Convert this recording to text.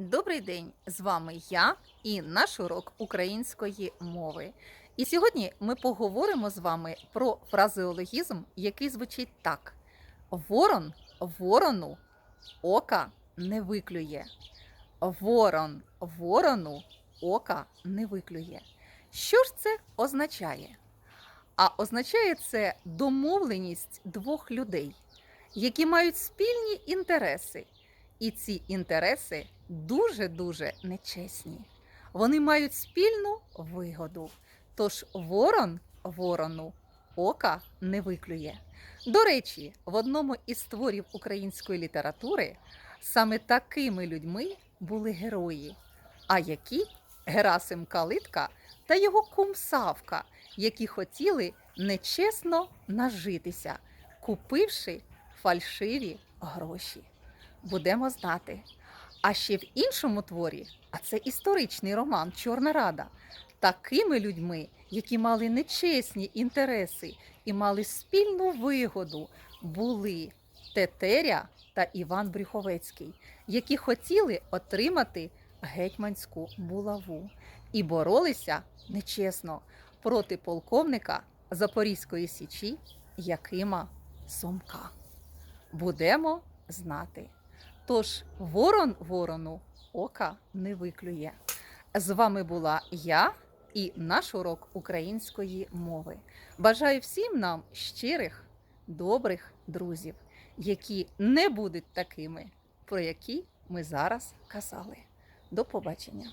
Добрий день! З вами я і наш урок української мови. І сьогодні ми поговоримо з вами про фразеологізм, який звучить так: Ворон ворону ока не виклює. Ворон ворону ока не виклює. Що ж це означає? А означає це домовленість двох людей, які мають спільні інтереси. І ці інтереси дуже-дуже нечесні. Вони мають спільну вигоду. Тож ворон ворону ока не виклює. До речі, в одному із творів української літератури саме такими людьми були герої. А які Герасим Калитка та його кум Савка, які хотіли нечесно нажитися, купивши фальшиві гроші будемо знати. А ще в іншому творі, а це історичний роман Чорна Рада, такими людьми, які мали нечесні інтереси і мали спільну вигоду, були Тетеря та Іван Брюховецький, які хотіли отримати гетьманську булаву і боролися нечесно проти полковника Запорізької січі Якима Сомка. Будемо знати. Тож ворон ворону ока не виклює. З вами була я і наш урок української мови. Бажаю всім нам щирих, добрих друзів, які не будуть такими, про які ми зараз казали. До побачення!